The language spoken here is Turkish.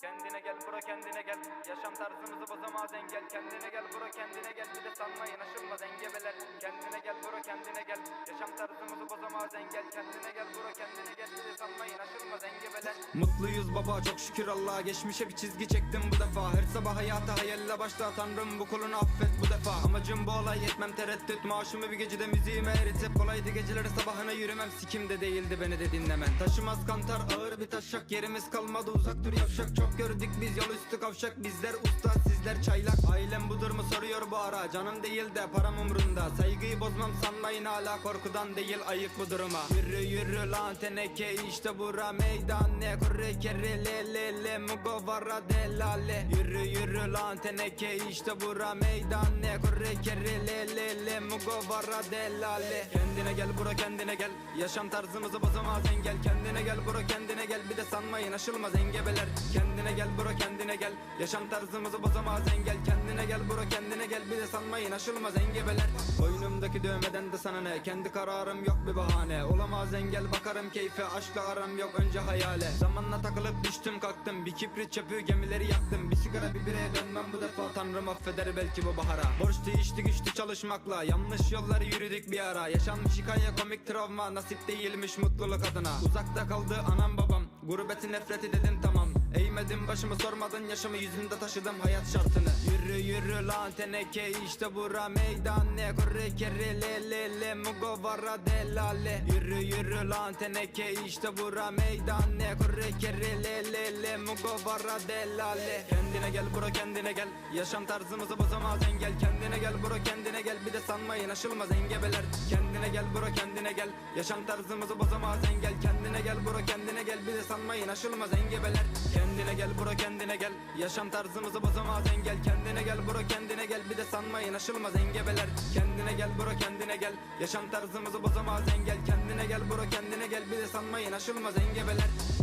Kendine gel bro kendine gel. Yaşam tarzımızı bozamaz engel Kendine gel bro kendine gel. Bir de sanmayın aşılmaz engebeler Kendine gel bro kendine gel. Yaşam tarzımızı bozamaz engel Kendine gel bro kendine Mutluyuz baba çok şükür Allah'a. Geçmişe bir çizgi çektim bu defa. Her sabah hayata hayalle başla Tanrım bu kulunu affet bu defa. Amacım bu olay etmem tereddüt. Maaşımı bir gecede müziğime eritip Kolaydı geceleri sabahına yürümem. Sikim de değildi beni de dinlemen. Taşımaz kantar ağır bir taşak. Yerimiz kalmadı uzak dur yavşak. Çok gördük biz yol üstü kavşak. Bizler usta sizler çaylak. Ailem budur mu soruyor bu ara. Canım değil de param umrunda. Saygıyı bozmam sanmayın hala Korkudan değil ayık bu duruma. Yürü yürü lan teneke işte bura meydan ne? Kurre kere le le le mugo vara delale. Yürü yürü lan teneke işte bura meydan ne? Kurre kere le le le mugo vara delale. Kendine gel bura kendine gel. Yaşam tarzımızı bozamaz engel. Kendine gel bura kendine gel. Bir de sanmayın aşılmaz engebeler. Kendine gel bura kendine gel. Yaşam tarzımızı bozamaz engel. Kendine gel bura kendine gel. Bir de sanmayın aşılmaz engebeler. Boynumdaki dövmeden de sana ne? Kendi kararım yok bir bahane. Olamaz engel bakarım keyfe. Aşkla aram yok önce hayale. Zamanla takılıp düştüm kalktım. Bir kibrit çöpü gemileri yaktım. Bir sigara bir bireye dönmem. Bu defa Tanrım affeder belki bu bahara. Borçlu içti güçlü çalışmakla. Yanlış yolları yürüdük bir ara. Yaşanmış hikaye komik travma. Nasip değilmiş mutluluk adına. Uzakta kaldı anam babam. Gurbeti nefreti dedim tamam Eğmedim başımı sormadın yaşımı Yüzümde taşıdım hayat şartını. Yürü yürü lan teneke işte bura meydan ne? Kurre kere le le le mugo vara delale. Yürü yürü lan teneke işte bura meydan ne? Kurre kere le le le mugo vara delale. Kendine gel bura kendine gel. Yaşam tarzımızı bozamaz engel. Kendine gel bura kendine gel. Bir de sanmayın aşılmaz engebeler. Kendine gel bura kendine gel. Yaşam tarzımızı bozamaz engel. Kendine gel bura kendine gel. Bir de sanmayın aşılmaz engebeler Kendine gel bura kendine gel. Yaşam tarzımızı bozamaz engel Kendine gel bura kendine gel. Bir de sanmayın aşılmaz engebeler Kendine gel bura kendine gel. Yaşam tarzımızı bozamaz engel Kendine gel bura kendine gel. Bir de sanmayın aşılmaz engebeler